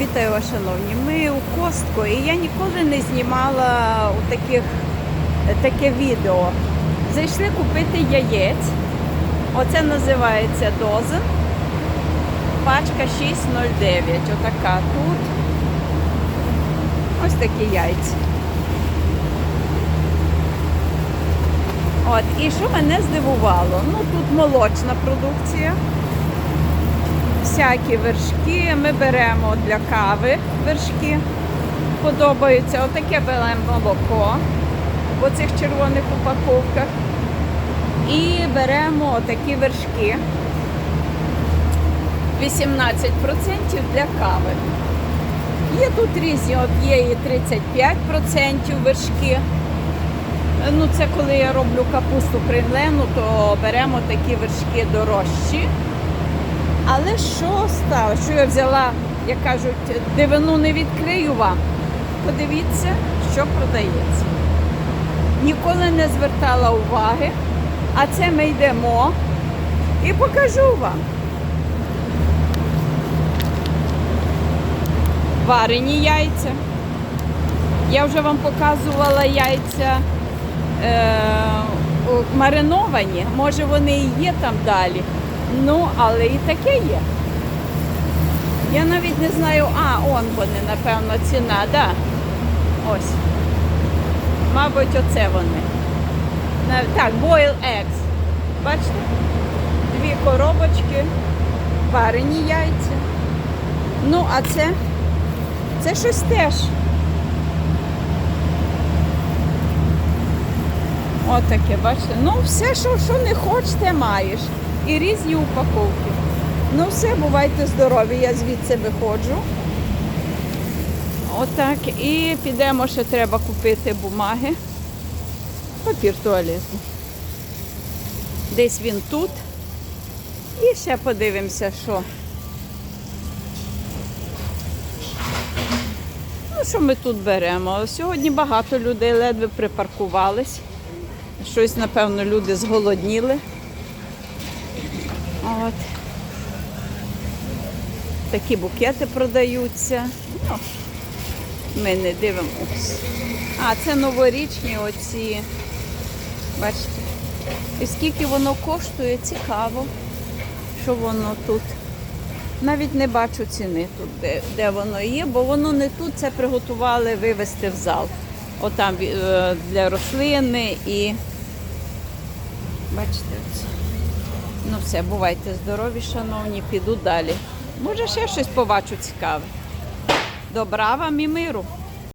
Вітаю вас, шановні. Ми у Костко, і я ніколи не знімала у таких, таке відео. Зайшли купити яєць. Оце називається дозен. Пачка 6,09. Отака тут. Ось такі яйця. От, і що мене здивувало? Ну, тут молочна продукція всякі вершки. Ми беремо для кави вершки. Подобаються. Отаке беремо молоко в оцих червоних упаковках. І беремо отакі вершки. 18% для кави. Є тут різні, от є і 35% вершки. Ну, це коли я роблю капусту кремлену, то беремо такі вершки дорожчі. Але що стало? Що я взяла, як кажуть, дивину не відкрию вам. Подивіться, що продається. Ніколи не звертала уваги, а це ми йдемо і покажу вам. Варені яйця. Я вже вам показувала яйця е, мариновані. Може вони і є там далі. Ну, але і таке є. Я навіть не знаю, а, он вони, напевно, ціна, да. Ось. Мабуть, оце вони. Так, boil eggs. Бачите? Дві коробочки, варені яйця. Ну, а це, це щось теж. Отаке, бачите? Ну, все, що, що не хочете, маєш. І різні упаковки. Ну все, бувайте здорові, я звідси виходжу. Отак. І підемо, ще треба купити бумаги. Папір туалетний. Десь він тут. І ще подивимося, що. Ну, що ми тут беремо? Сьогодні багато людей ледве припаркувались. Щось, напевно, люди зголодніли. От. Такі букети продаються. Ну, ми не дивимося. А, це новорічні оці. Бачите. І скільки воно коштує, цікаво, що воно тут. Навіть не бачу ціни тут, де, де воно є, бо воно не тут це приготували вивезти в зал. Отам е, для рослини і бачите. Ну все, бувайте здорові, шановні, піду далі. Може, ще щось побачу цікаве. Добра вам і миру.